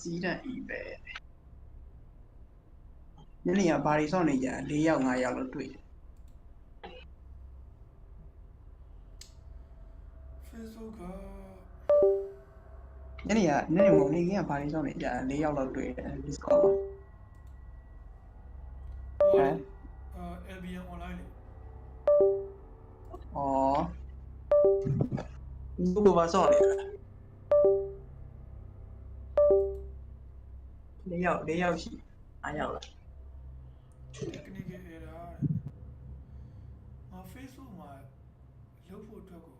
ဇီးတန်ဤပဲညနေကဘာတွေစောင့်နေကြ၄ယောက်၅ယောက်လို့တွေ့တယ် Facebook ကညနေကညနေမို့နေကဘာတွေစောင့်နေကြ၄ယောက်လောက်တွေ့တယ် Discord ဟိုဟမ်အာ LBN online လေမှာဩဘုဘာစောင့်နေတာ ၄ယောက်၄ယောက်ရှိ၅ယောက်လား technical error တဲ့ငါ Facebook မှာလုပ်ဖို့အတွက်ကို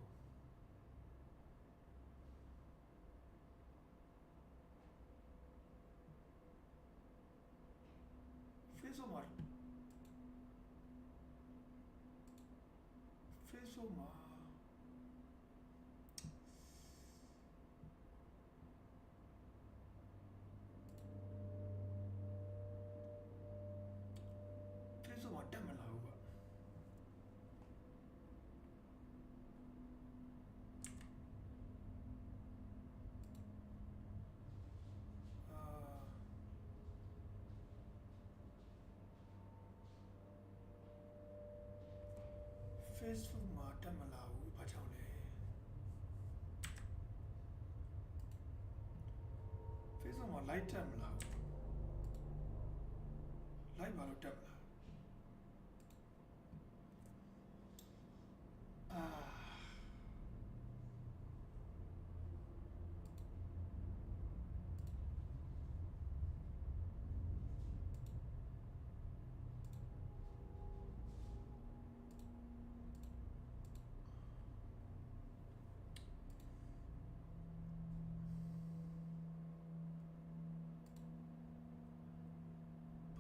Facebook မှာ Facebook မှာ Facebook မှာတက်မလာဘူးကွာအာ Facebook မှာတက်မလာဘူးဘာကြောင့်လဲ Facebook မှာ live တက်မလာဘူး live ဘာလို့တက်မလာအာ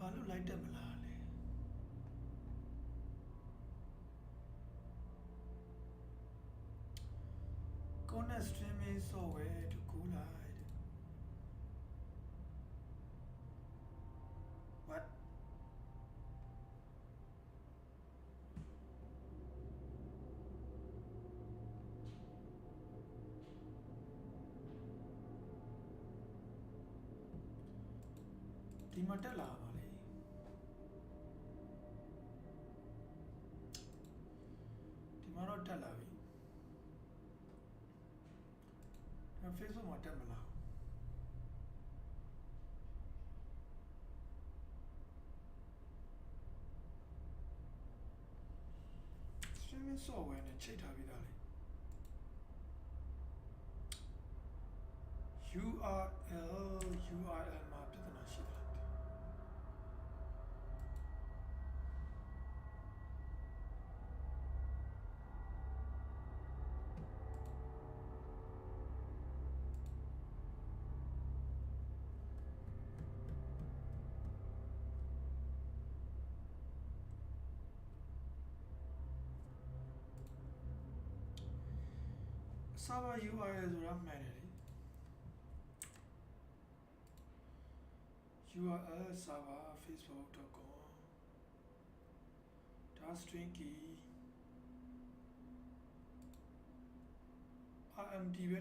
ဘာလို့ live တက်မလာလဲကောနက် streaming software တကူလိုက်တဲ့ what ဒီမှာတက်လာပါလေဒီ Facebook မှာတက်မလာဘူး streaming software နဲ့ချိန်ထားပြီးသားလေ URL URL မှာပြဿနာရှိတယ် server URL ဆိုတာမှန်တယ်လေ URL server facebook.com ဒါ string key RMD ပဲ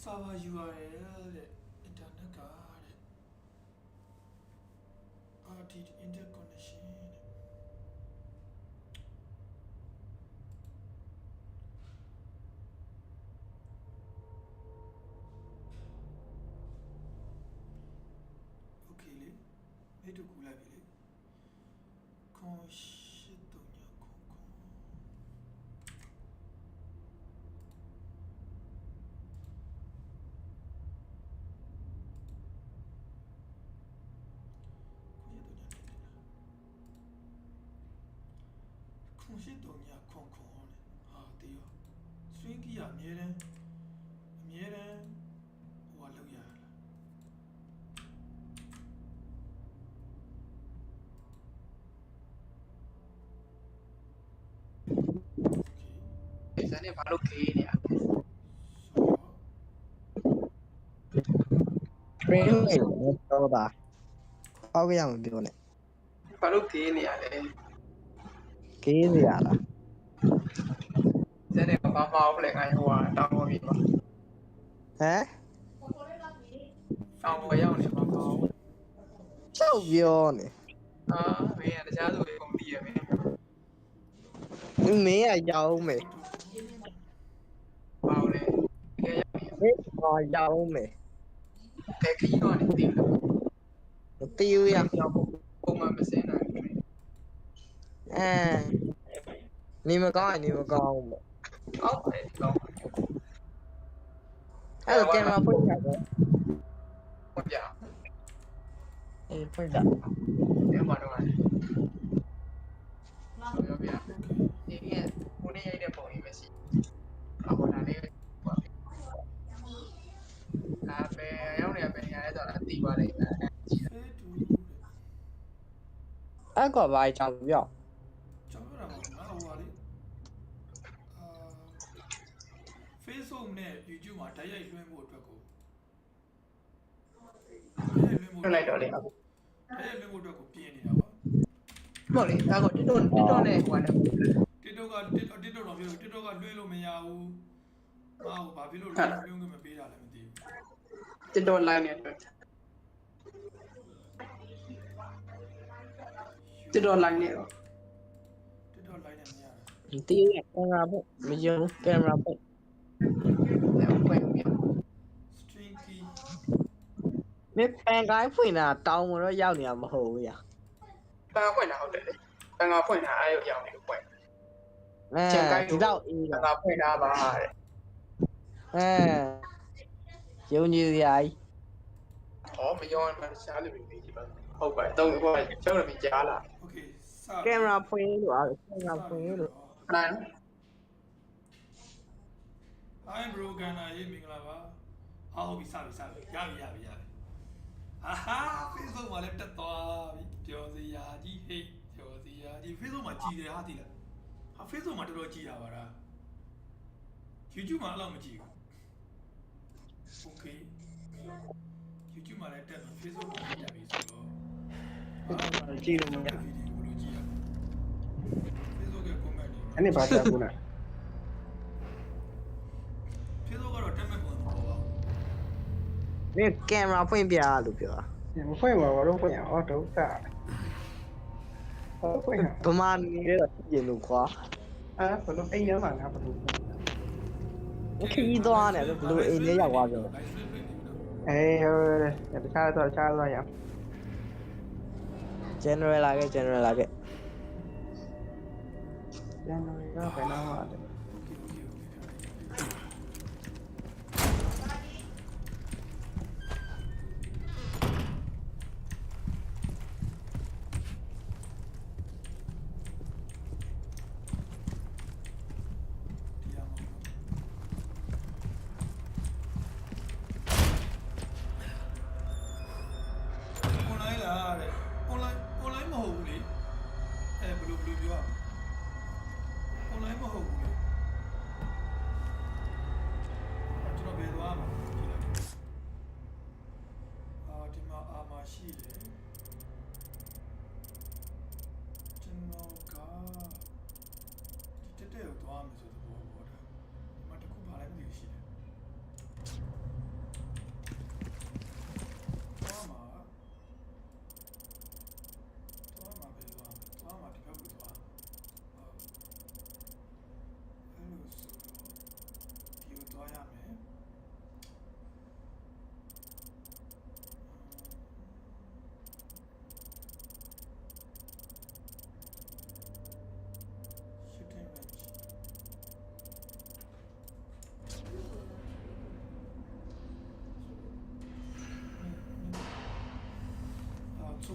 server URL တဲ့ internet ကတဲ့ RT interconnection တဲ့ Okay လေမိတ်တူကူလိုက်ပြီလေခွ 0839ခွန်ခွန်တဲ့ဟာတေးရော swing key ကအမြဲတမ်းအမြဲတမ်းဟိုကလောက်ရလားဆန်နေဘာလို့ခေးနေရလဲခရင်းလို့တော့တာအောက်ရမပြောနဲ့ဘာလို့ခေးနေရလဲ ကေးစီရလားဇန်နဲ့ဘာမှမဟုတ်လဲငါဟိုကတောင်းလို့ပြီပါဟမ်တောင်းဝယ်ရောက်နေမှာပေါ့ကျောက်ပြောနေအာမင်းကတခြားသူတွေကုန်တည်ရမင်းမင်းကရောက်မယ်ဘာလို့လဲတကယ်ရောက်နေမင်းကရောက်မယ်ကဲခကြီးတော့နေတည်လို့မတီးဘူးရရောက်ဖို့ပုံမှန်မစင်းနိုင်ဘူး အဲနေမကောင်းရင်နေမကောင်းဘူးပေါ့အောက်ပဲကောင်းအဲ့တော့ကင်မရာဖွင့်ရတော့ဟုတ်ပြအေးဖွင့်တာတယ်မှာတော့ပြောပြဒီကကိုနေရိုက်တဲ့ပုံကြီးပဲရှိအခုဒါလေးပေါ့အာပဲရောက်နေရပဲနေရလဲဆိုတော့အတီးပါလိမ့်မယ်ဖေးတူတဲ့အဲ့ကောဘာကြောင်ပြော ကျွန်တော်တို့ကငါဟိုပါလေအာ Facebook နဲ့ YouTube မှာဓာတ်ရိုက်လွှင့်ဖို့အတွက်ကိုဓာတ်ရိုက်လွှင့်ဖို့လွှတ်လိုက်တော့လေဟုတ်ဓာတ်ရိုက်လွှင့်ဖို့အတွက်ကိုပြင်နေတာပါလေဒါကတစ်တော့တစ်တော့နဲ့ဟိုကနေ TikTok က TikTok TikTok တော့ပြော TikTok ကလွှင့်လို့မရဘူး။ဟာဘာဖြစ်လို့လွှင့်လွှင့်ခွင့်မပေးတာလဲမသိဘူးတစ်တော့ line နဲ့တွေ့တစ်တော့ line နဲ့တော့။ TikTok line နဲ့မရဘူးမတီးဘူးကင်မရာဖွင့်မယုံကင်မရာ ဖွင့်လည်းဖွင့်ပြ။ String key မင်းပန်ကိုင်းဖွင့်တာတောင်းမတော့ရောက်နေတာမဟုတ်ဘူးရပန်ကဖွင့်တာဟုတ်တယ်လေပန်ကဖွင့်တာအဲ့ရောက်နေလို့ဖွင့်အဲဒီတော့အေးပတော့န်ကဖွင့်တာပါတဲ့အဲယုံကြည်စရာကြီးဟောမယောမှရှားလို့ပြီဒီပါဟုတ်ပါတော့ဟိုကကျောင်းရမြကြားလာ။ Okay စကင်မရာဖွင့်လို့အားကင်မရာဖွင့်လို့ခဏနော် Hi bro ကန်နာရေးမင်္ဂလာပါ။ဟာဟုတ်ပြီစပြီစပြီရပြီရပြီရပြီ။ဟာဟာ Facebook မှာလည်းတက်သွားပြီ။ကျော်စီယာကြီးဟေးကျော်စီယာကြီး Facebook မှာကြည်တယ်ဟာတိလား။ဟာ Facebook မှာတော်တော်ကြည်တာပါလား။ YouTube မှာအဲ့လောက်မကြည်ဘူး။ Okay YouTube မှာလည်းတက်ပြီ Facebook မှာလည်းတက်ပြီဆိုတော့ကြည့်လို့မရဗီဒီယိုဘယ်လိုကြည့်ရလဲ Facebook ရဲ့ comment တွေအဲ့ဒီဘာသာကူနာ Facebook ကတော့တက်မဲ့ပုံမပေါ်ပါဘူး မင်းကင်မရာဖွင့်ပြလို့ပြောတာမဖွင့်ပါဘာလို့ဖွင့်ရအောင်ဒုက္ခဟောဖွင့်ရဗမာနေတော့ပြင်လို့ခွာအာဘလို့အိမ်ထဲမှာငါဘလို့ခီးသွားတယ်ဘလို့အိမ်ထဲရောက်သွားပြော live stream လုပ်နေပြီနော်အေးဟုတ်တယ်တခြားတော့တခြားတော့ရ general လာခဲ့ general လာခဲ့ကျန်တော့တော့ဘယ်တော့မှ Okay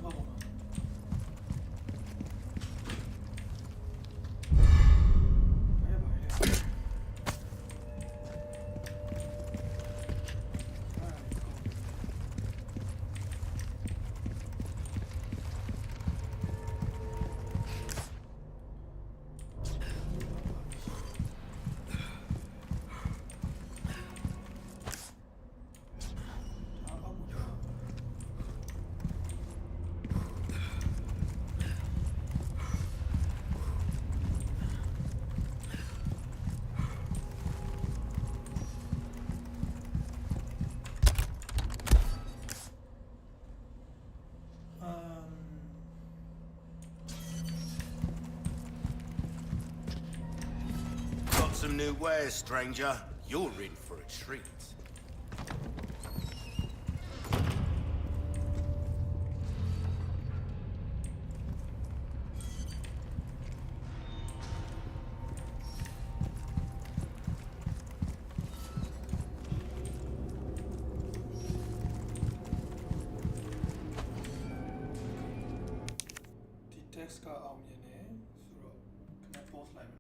가거나 new wares, stranger. You're in for a treat.